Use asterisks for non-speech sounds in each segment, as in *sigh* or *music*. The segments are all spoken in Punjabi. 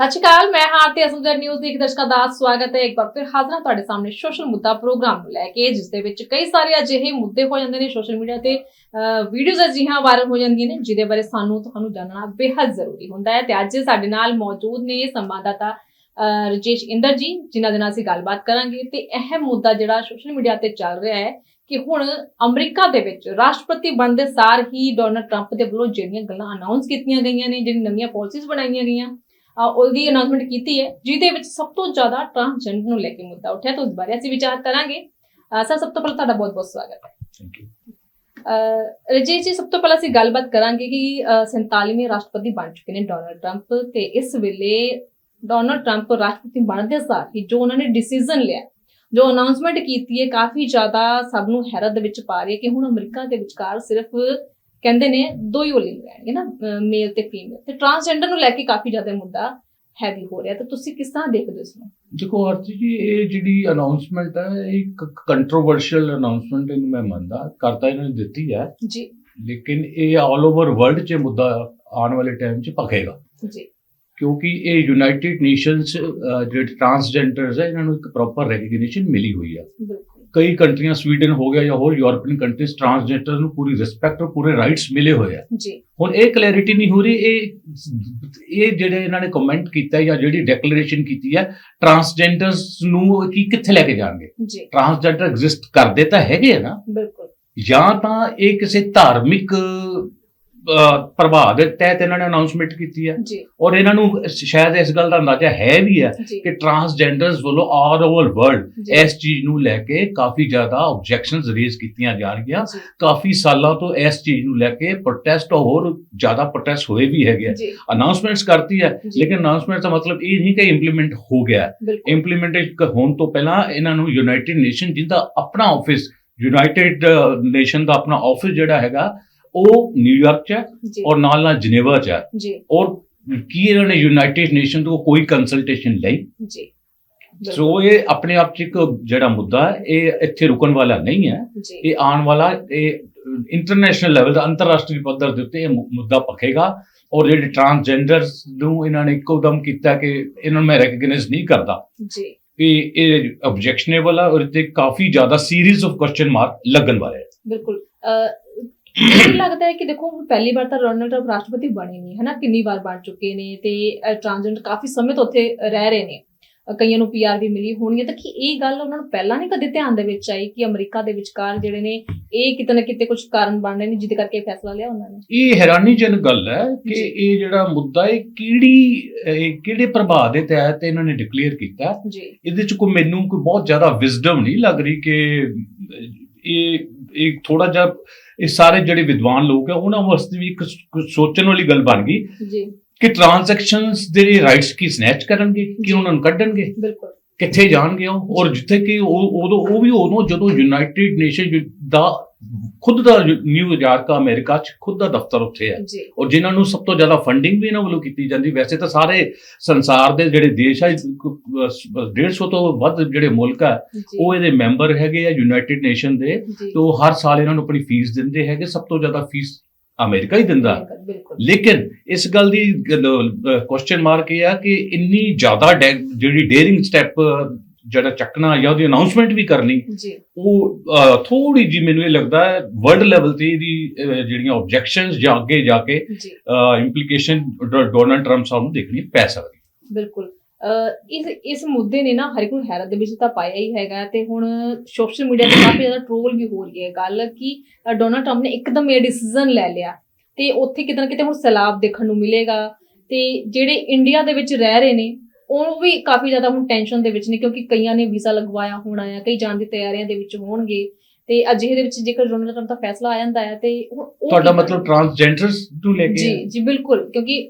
ਸਤਿ ਸ਼੍ਰੀ ਅਕਾਲ ਮੈਂ ਹਾਰਤੀ ਅਸਲਦਰ ਨਿਊਜ਼ ਦੇ ਦਰਸ਼ਕਾਂ ਦਾ ਸਵਾਗਤ ਹੈ। ਇੱਕ ਵਾਰ ਫਿਰ ਹਾਜ਼ਰਾਂ ਤੁਹਾਡੇ ਸਾਹਮਣੇ ਸੋਸ਼ਲ ਮੁੱਦਾ ਪ੍ਰੋਗਰਾਮ ਨੂੰ ਲੈ ਕੇ ਜਿਸ ਦੇ ਵਿੱਚ ਕਈ ਸਾਰੇ ਅਜਿਹੇ ਮੁੱਦੇ ਹੋ ਜਾਂਦੇ ਨੇ ਸੋਸ਼ਲ ਮੀਡੀਆ ਤੇ ਵੀਡੀਓਜ਼ ਅਜਿਹੀਆਂ ਵਾਇਰਲ ਹੋ ਜਾਂਦੀਆਂ ਨੇ ਜਿਹਦੇ ਬਾਰੇ ਸਾਨੂੰ ਤੁਹਾਨੂੰ ਜਾਣਨਾ ਬੇहद ਜ਼ਰੂਰੀ ਹੁੰਦਾ ਹੈ। ਤੇ ਅੱਜ ਸਾਡੇ ਨਾਲ ਮੌਜੂਦ ਨੇ ਸੰਵਾਦਦਾਤਾ ਅਹ, ਰਜੇਸ਼ ਇੰਦਰ ਜੀ ਜਿਨ੍ਹਾਂ ਦੇ ਨਾਲ ਅਸੀਂ ਗੱਲਬਾਤ ਕਰਾਂਗੇ। ਤੇ ਅਹਿਮ ਮੁੱਦਾ ਜਿਹੜਾ ਸੋਸ਼ਲ ਮੀਡੀਆ ਤੇ ਚੱਲ ਰਿਹਾ ਹੈ ਕਿ ਹੁਣ ਅਮਰੀਕਾ ਦੇ ਵਿੱਚ ਰਾਸ਼ਟਰਪਤੀ ਬਣਦੇ ਸਾਰ ਹੀ ਡੋਨਲਡ ਟਰੰਪ ਦੇ ਵੱਲੋਂ ਜਿਹੜੀਆਂ ਗੱਲਾਂ ਅਨਾਉਂਸ ਕੀਤੀਆਂ ਗਈਆਂ ਨੇ ਜਿਹੜੀਆਂ ਨਵੀਆਂ ਪਾਲਿਸੀਜ਼ ਬਣਾਈਆਂ ਗਈਆਂ ਉਹਦੀ ਅਨਾਉਂਸਮੈਂਟ ਕੀਤੀ ਹੈ ਜਿਹਦੇ ਵਿੱਚ ਸਭ ਤੋਂ ਜ਼ਿਆਦਾ ਟ੍ਰਾਂਸਜੈਂਡਰ ਨੂੰ ਲੈ ਕੇ ਮੁੱਦਾ ਉੱਠਿਆ ਤਾਂ ਉਸ ਬਾਰੇ ਅਸੀਂ ਵਿਚਾਰ ਕਰਾਂਗੇ। ਸਰ ਸਭ ਤੋਂ ਪਹਿਲਾਂ ਤੁਹਾਡਾ ਬਹੁਤ ਬਹੁਤ ਸਵਾਗਤ ਹੈ। ਥੈਂਕ ਯੂ ਰਜੀਤ ਜੀ ਸਭ ਤੋਂ ਪਹਿਲਾਂ ਅਸੀਂ ਗੱਲਬਾਤ ਕਰਾਂਗੇ ਕਿ ਅਹ 47ਵੇਂ ਰਾਸ਼ਟਰਪਤੀ ਬਣ ਚੁੱਕੇ ਨੇ ਡੋਨਲਡ ਟਰੰਪ ਤੇ ਇਸ ਵੇਲੇ ਡੋਨਲਡ ਟਰੰਪ ਰਾਸ਼ਟਰਪਤੀ ਬਣਦੇ ਸਾਰ ਹੀ ਜੋ ਉਹਨਾਂ ਨੇ ਡਿਸੀਜਨ ਲਿਆ ਜੋ ਅਨਾਉਂਸਮੈਂਟ ਕੀਤੀ ਹੈ ਕਾਫੀ ਜ਼ਿਆਦਾ ਸਭ ਨੂੰ ਹੈਰਤ ਦੇ ਵਿੱਚ ਪਾ ਰਹੀ ਹੈ ਕਿ ਹੁਣ ਅਮਰੀਕਾ ਦੇ ਵਿਚਕਾਰ ਸਿਰਫ ਕਹਿੰਦੇ ਨੇ ਦੋ ਹੀ ਲਿੰਗ ਰਹਿਣਗੇ ਨਾ ਮੇਲ ਤੇ ਫੀਮੇਲ ਤੇ ਟ੍ਰਾਂਸਜੈਂਡਰ ਨੂੰ ਲੈ ਕੇ ਕਾਫੀ ਜ਼ਿਆਦਾ ਮੁੱਦਾ ਹੈਵੀ ਹੋ ਰਿਹਾ। ਤਾਂ ਤੁਸੀਂ ਕਿਸ ਤਰ੍ਹਾਂ ਦੇਖਦੇ ਹੋ ਇਸ ਨੂੰ? ਦੇਖੋ ਆਰਤੀ ਜੀ ਇਹ ਜਿਹੜੀ ਅਨਾਉਂਸਮੈਂਟ ਹੈ ਇਹ ਇੱਕ ਕੰਟਰੋਵਰਸ਼ੀਅਲ ਅਨਾਉਂਸਮੈਂਟ ਇਹਨੂੰ ਮੈਂ ਮੰਨਦਾ। ਕਰਤਾ ਇਹਨਾਂ ਨੇ ਦਿੱਤੀ ਹੈ। ਜੀ। ਲੇਕਿਨ ਇਹ ਆਲ ਓਵਰ ਵਰਲਡ 'ਚ ਮੁੱਦਾ ਆਉਣ ਵਾਲੇ ਟਾਈਮ 'ਚ ਪਕੇਗਾ ਜੀ। ਕਿਉਂਕਿ ਇਹ ਯੂਨਾਈਟਿਡ ਨੇਸ਼ਨਸ ਜਿਹੜੇ ਟਰਾਂਸਜੈਂਡਰਸ ਹੈ ਇਹਨਾਂ ਨੂੰ ਇੱਕ ਪ੍ਰੋਪਰ ਰੈਕਗਨੀਸ਼ਨ ਮਿਲੀ ਹੋਈ ਹੈ। ਬਿਲਕੁਲ। ਕਈ ਕੰਟਰੀਆਂ ਸਵੀਡਨ ਹੋ ਗਿਆ ਜਾਂ ਹੋਰ ਯੂਰਪੀਅਨ ਕੰਟਰੀਜ਼ ਟਰਾਂਸਜੈਂਡਰ ਨੂੰ ਪੂਰੀ ਰਿਸਪੈਕਟ ਔਰ ਪੂਰੇ ਰਾਈਟਸ ਮਿਲੇ ਹੋਏ ਆ। ਜੀ। ਹੁਣ ਇਹ ਕਲੈਰਿਟੀ ਨਹੀਂ ਹੋ ਰਹੀ ਇਹ ਇਹ ਜਿਹੜੇ ਇਹਨਾਂ ਨੇ ਕਮੈਂਟ ਕੀਤਾ ਜਾਂ ਜਿਹੜੀ ਡੈਕਲੇਰੇਸ਼ਨ ਕੀਤੀ ਹੈ ਟਰਾਂਸਜੈਂਡਰਸ ਨੂੰ ਕੀ ਕਿੱਥੇ ਲੈ ਕੇ ਜਾਣਗੇ? ਜੀ। ਟਰਾਂਸਜੈਂਡਰ ਐਗਜ਼ਿਸਟ ਕਰਦੇ ਤਾਂ ਹੈਗੇ ਆ ਨਾ। ਬਿਲਕੁਲ। ਜਾਂ ਤਾਂ ਇਹ ਕਿਸੇ ਧਾਰਮਿਕ ਪ੍ਰਭਾਵ ਦੇ ਤਹਿਤ ਇਹਨਾਂ ਨੇ ਅਨਾਉਂਸਮੈਂਟ ਕੀਤੀ ਹੈ। ਔਰ ਇਹਨਾਂ ਨੂੰ ਸ਼ਾਇਦ ਇਸ ਗੱਲ ਦਾ ਅੰਦਾਜ਼ਾ ਹੈ ਵੀ ਹੈ ਕਿ ਟਰਾਂਸਜੈਂਡਰਸ ਵੱਲੋਂ ਆਲ ਓਵਰ ਵਰਲਡ। ਇਸ ਚੀਜ਼ ਨੂੰ ਲੈ ਕੇ ਕਾਫੀ ਜ਼ਿਆਦਾ ਆਬਜੈਕਸ਼ਨਸ ਰੇਜ਼ ਕੀਤੀਆਂ ਜਾਣਗੀਆਂ ਕਾਫੀ ਸਾਲਾਂ ਤੋਂ ਇਸ ਚੀਜ਼ ਨੂੰ ਲੈ ਕੇ ਪ੍ਰੋਟੈਸਟ ਹੋਰ ਜ਼ਿਆਦਾ ਪ੍ਰੋਟੈਸਟ ਹੋਏ ਵੀ ਹੈਗੇ ਅਨਾਉਂਸਮੈਂਟਸ ਕਰਤੀ ਹੈ। ਲੇਕਿਨ ਅਨਾਉਂਸਮੈਂਟ ਦਾ ਮਤਲਬ ਇਹ ਨਹੀਂ ਕਿ ਇੰਪਲੀਮੈਂਟ ਹੋ ਗਿਆ ਇੰਪਲੀਮੈਂਟੇਸ਼ਨ ਹੋਣ ਤੋਂ ਪਹਿਲਾਂ ਇਹਨਾਂ ਨੂੰ ਯੂਨਾਈਟਿਡ ਨੇਸ਼ਨ ਜਿਹਦਾ ਆਪਣਾ ਆਫਿਸ ਯੂਨਾਈਟਿਡ ਨੇਸ਼ਨ ਦਾ ਆਪਣਾ ਆਫਿਸ ਜਿਹੜਾ ਹੈਗਾ ਉਹ ਨਿਊਯਾਰਕ 'ਚ ਹੈ ਔਰ ਨਾਲ ਨਾਲ ਜਨੇਵਾ 'ਚ ਹੈ। ਔਰ ਕੀ ਇਹਨਾਂ ਨੇ ਯੂਨਾਈਟਿਡ ਨੇਸ਼ਨ ਤੋਂ ਕੋਈ ਕੰਸਲਟੇਸ਼ਨ ਲਈ? ਜੀ। ਸੋ ਇਹ ਆਪਣੇ ਆਪ 'ਚ ਇੱਕ ਜਿਹੜਾ ਮੁੱਦਾ ਇਹ ਇੱਥੇ ਰੁਕਣ ਵਾਲਾ ਨਹੀਂ ਹੈ। ਇਹ ਆਉਣ ਵਾਲਾ ਇਹ ਇੰਟਰਨੈਸ਼ਨਲ ਲੈਵਲ ਦਾ ਅੰਤਰਰਾਸ਼ਟਰੀ ਪੱਧਰ ਦੇ ਉੱਤੇ ਇਹ ਮੁੱਦਾ ਪਖੇਗਾ ਔਰ ਜਿਹੜੇ ਟਰਾਂਸਜੈਂਡਰਸ ਨੂੰ ਇਹਨਾਂ ਨੇ ਇੱਕੋ ਦਮ ਕੀਤਾ ਕਿ ਇਹਨਾਂ ਨੂੰ ਮੈਂ ਰੈਕਗਨਾਈਜ਼ ਨਹੀਂ ਕਰਦਾ। ਜੀ। ਕਿ ਇਹ ਆਬਜੈਕਸ਼ਨੇਬਲ ਹੈ ਔਰ ਤੇ ਕਾਫੀ ਜ਼ਿਆਦਾ ਸੀਰੀਜ਼ ਆਫ ਕੁਐਸਚਨ ਮਾਰਕ ਲੱਗਣ ਵਾਲੇ ਹੈ ਬਿਲਕੁਲ। ਮੈਨੂੰ ਲੱਗਦਾ ਹੈ ਕਿ ਦੇਖੋ ਪਹਿਲੀ ਵਾਰ ਤਾਂ ਡੋਨਲਡ ਟਰੰਪ ਰਾਸ਼ਟਰਪਤੀ ਬਣੇ ਨਹੀਂ ਹਨਾ? ਕਿੰਨੀ ਵਾਰ ਬਣ ਚੁੱਕੇ ਨੇ ਤੇ ਟ੍ਰਾਂਸਜੈਂਡਰ ਕਾਫੀ ਸਮੇਂ ਤੋਂ ਉੱਥੇ ਰਹਿ ਰਹੇ ਨੇ। ਕਈਆਂ ਨੂੰ ਪੀਆਰ ਵੀ ਮਿਲੀ ਹੋਣੀ ਹੈ। ਤਾਂ ਕੀ ਇਹ ਗੱਲ ਉਹਨਾਂ ਨੂੰ ਪਹਿਲਾਂ ਨਹੀਂ ਕਦੇ ਧਿਆਨ ਦੇ ਵਿੱਚ ਆਈ ਕਿ ਅਮਰੀਕਾ ਦੇ ਵਿਚਕਾਰ ਜਿਹੜੇ ਨੇ ਇਹ ਕਿਤੇ ਨਾ ਕਿਤੇ ਕੁਝ ਕਾਰਨ ਬਣ ਰਹੇ ਨੇ ਜਿਹਦੇ ਕਰਕੇ ਇਹ ਫੈਸਲਾ ਲਿਆ ਉਹਨਾਂ ਨੇ? ਇਹ ਹੈਰਾਨੀਜਨਕ ਗੱਲ ਹੈ ਕਿ। ਇਹ ਜਿਹੜਾ ਮੁੱਦਾ ਹੈ ਕਿਹੜੀ ਇਹ ਕਿਹੜੇ ਪ੍ਰਭਾਵ ਦੇ ਤਹਿਤ ਇਹਨਾਂ ਨੇ ਡਿਕਲੇਅਰ ਕੀਤਾ? ਜੀ। ਇਹਦੇ ਚ ਕੋਈ ਮੈਨੂੰ ਕੋਈ ਬਹੁਤ ਜ਼ਿਆਦਾ ਵਿਜ਼ਡਮ ਨਹੀਂ ਲੱਗ ਰਹੀ ਕਿ ਇਹ ਇਹ ਥੋੜਾ ਜਿਹਾ ਇਹ ਸਾਰੇ ਜਿਹੜੇ ਵਿਦਵਾਨ ਲੋਕ ਆ ਉਹਨਾਂ ਵਾਸਤੇ ਵੀ ਇੱਕ ਸੋਚਣ ਵਾਲੀ ਗੱਲ ਬਣ ਗਈ ਜੀ। ਕਿ ਟ੍ਰਾਂਜੈਕਸ਼ਨਸ ਦੇ ਰਾਈਟਸ ਕੀ ਸਨੈਚ ਕਰਨਗੇ। ਕਿ ਉਹਨਾਂ ਨੂੰ ਕੱਢਣਗੇ? ਬਿਲਕੁਲ। ਕਿੱਥੇ ਜਾਣਗੇ ਉਹ ਔਰ ਜਿੱਥੇ ਕਿ ਉਹ ਉਦੋਂ ਉਹ ਵੀ ਉਦੋਂ ਜਦੋਂ ਯੂਨਾਈਟਿਡ ਨੇਸ਼ਨ ਦਾ ਖੁਦ ਦਾ ਨਿਊਯਾਰਕ ਅਮਰੀਕਾ ਚ ਖੁਦ ਦਾ ਦਫ਼ਤਰ ਉੱਥੇ ਹੈ। ਔਰ ਜਿਨ੍ਹਾਂ ਨੂੰ ਸਭ ਤੋਂ ਜ਼ਿਆਦਾ ਫੰਡਿੰਗ ਵੀ ਇਹਨਾਂ ਵੱਲੋਂ ਕੀਤੀ ਜਾਂਦੀ ਵੈਸੇ ਤਾਂ ਸਾਰੇ ਸੰਸਾਰ ਦੇ ਜਿਹੜੇ ਦੇਸ਼ ਆ 150 ਤੋਂ ਵੱਧ ਜਿਹੜੇ ਮੁਲਕ ਆ ਉਹ ਇਹਦੇ ਮੈਂਬਰ ਹੈਗੇ ਆ ਯੂਨਾਈਟਿਡ ਨੇਸ਼ਨ ਦੇ। ਤੇ ਉਹ ਹਰ ਸਾਲ ਇਹਨਾਂ ਨੂੰ ਆਪਣੀ ਫੀਸ ਦਿੰਦੇ ਹੈਗੇ ਸਭ ਤੋਂ ਜ਼ਿਆਦਾ ਫੀਸ ਅਮਰੀਕਾ ਹੀ ਦਿੰਦਾ। ਲੇਕਿਨ ਇਸ ਗੱਲ ਦੀ ਕੁਐਸਚਨ ਮਾਰਕ ਇਹ ਆ ਕਿ ਇੰਨੀ ਜ਼ਿਆਦਾ ਜਿਹੜੀ ਡੇਅਰਿੰਗ ਸਟੈਪ ਜਿਹੜਾ ਚੱਕਣਾ ਜਾਂ ਉਹਦੀ ਅਨਾਉਂਸਮੈਂਟ ਵੀ ਕਰਨੀ ਉਹ ਥੋੜੀ ਜੀ ਮੈਨੂੰ ਇਹ ਲੱਗਦਾ ਹੈ ਵਰਲਡ ਲੈਵਲ ਤੇ ਇਹਦੀ ਜਿਹੜੀਆਂ ਆਬਜੈਕਸ਼ਨਸ ਜਾਂ ਅੱਗੇ ਜਾ ਕੇ ਇੰਪਲੀਕੇਸ਼ਨ ਡੋਨਲਡ ਟਰੰਪ ਸਾਹਿਬ ਨੂੰ ਦੇਖਣੀ ਪੈ ਸਕਦੀ। ਬਿਲਕੁਲ। ਇਸ ਇਸ ਮੁੱਦੇ ਨੇ ਨਾ ਹਰ ਇੱਕ ਨੂੰ ਹੈਰਤ ਦੇ ਵਿੱਚ ਤਾਂ ਪਾਇਆ ਹੀ ਹੈਗਾ ਤੇ ਹੁਣ ਸੋਸ਼ਲ ਮੀਡੀਆ ਤੇ ਕਾਫੀ ਜ਼ਿਆਦਾ ਟ੍ਰੋਲ ਵੀ ਹੋ ਰਹੀ ਹੈ ਗੱਲ ਕਿ ਡੋਨਾਲਡ ਟਰੰਪ ਨੇ ਇੱਕਦਮ ਇਹ ਡਿਸੀਜਨ ਲੈ ਲਿਆ ਤੇ ਉੱਥੇ ਕਿਤੇ ਨਾ ਕਿਤੇ ਹੁਣ ਸੈਲਾਬ ਦੇਖਣ ਨੂੰ ਮਿਲੇਗਾ ਤੇ ਜਿਹੜੇ ਇੰਡੀਆ ਦੇ ਵਿੱਚ ਰਹਿ ਰਹੇ ਨੇ ਉਹ ਵੀ ਕਾਫੀ ਜ਼ਿਆਦਾ ਹੁਣ ਟੈਨਸ਼ਨ ਦੇ ਵਿੱਚ ਨੇ ਕਿਉਂਕਿ ਕਈਆਂ ਨੇ ਵੀਜ਼ਾ ਲਗਵਾਇਆ ਹੋਣਾ ਆ ਕਈ ਜਾਣ ਦੀ ਤਿਆਰੀਆਂ ਦੇ ਵਿੱਚ ਹੋਣਗੇ ਤੇ ਅਜਿਹੇ ਦੇ ਵਿੱਚ ਜੇਕਰ ਡੋਨਾਲਡ ਟਰੰਪ ਦਾ ਫੈਸਲਾ ਆ ਜਾਂਦਾ ਹੈ ਤੇ ਉਹ ਤੁਹਾਡਾ ਮਤਲਬ ਟਰਾਂਸਜੈਂਡਰਸ ਨੂੰ ਲੈ ਜੀ ਕੇ ਜੀ ਬਿਲਕੁਲ ਕਿਉਂਕਿ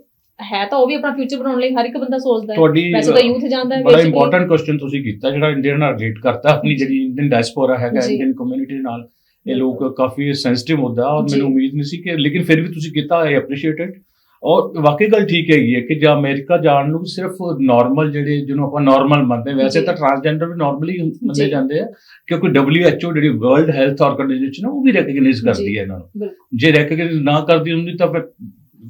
ਹੈ ਤਾਂ ਉਹ ਵੀ ਆਪਣਾ ਫਿਊਚਰ ਬਣਾਉਣ ਲਈ ਹਰ ਇੱਕ ਬੰਦਾ ਸੋਚਦਾ ਹੈ ਵੈਸੇ ਤਾਂ ਯੂਥ ਜਾਂਦਾ ਹੈ ਬੜਾ। ਇੰਪੋਰਟੈਂਟ ਕੁਐਸਚਨ ਤੁਸੀਂ ਕੀਤਾ ਜਿਹੜਾ ਇੰਡੀਆ ਨਾਲ ਰਿਲੇਟ ਕਰਤਾ ਆਪਣੀ ਜਿਹੜੀ ਇੰਡੀਅਨ ਡਾਇਸਪੋਰਾ ਹੈਗਾ। ਇੰਡੀਅਨ ਕਮਿਊਨਿਟੀ ਨਾਲ ਇਹ। ਲੋਕ ਕਾਫੀ ਸੈਂਸਿਟਿਵ ਮੁੱਦਾ ਔਰ। ਮੈਨੂੰ ਉਮੀਦ ਨਹੀਂ ਸੀ ਕਿ ਲੇਕਿਨ ਫਿਰ ਵੀ ਤੁਸੀਂ ਕੀਤਾ ਆਈ ਐਪਰੀਸ਼ੀਏਟਡ ਔਰ ਵਾਕਈ ਗੱਲ ਠੀਕ ਹੈਗੀ ਹੈ ਕਿ ਜੇ ਅਮਰੀਕਾ ਜਾਣ ਨੂੰ ਸਿਰਫ ਨਾਰਮਲ ਜਿਹੜੇ ਜਿਹਨੂੰ ਆਪਾਂ ਨਾਰਮਲ ਮੰਨਦੇ ਵੈਸੇ। ਤਾਂ ਟ੍ਰਾਂਸਜੈਂਡਰ ਵੀ ਨਾਰਮਲੀ ਮੰਨੇ। ਜਾਂਦੇ ਆ ਕਿਉਂਕਿ WHO ਜਿਹੜੀ ਵਰਲਡ ਹੈਲਥ ਆਰਗੇਨਾਈਜੇਸ਼ਨ ਉਹ ਵੀ ਰੈਕਗਨਾਈਜ਼ ਕਰਦੀ ਹੈ ਇਹਨਾਂ ਨੂੰ ਜੇ ਰੈਕਗਨਾਈਜ਼ ਨਾ ਕਰਦੀ ਹੁੰਦੀ ਤਾਂ ਫਿਰ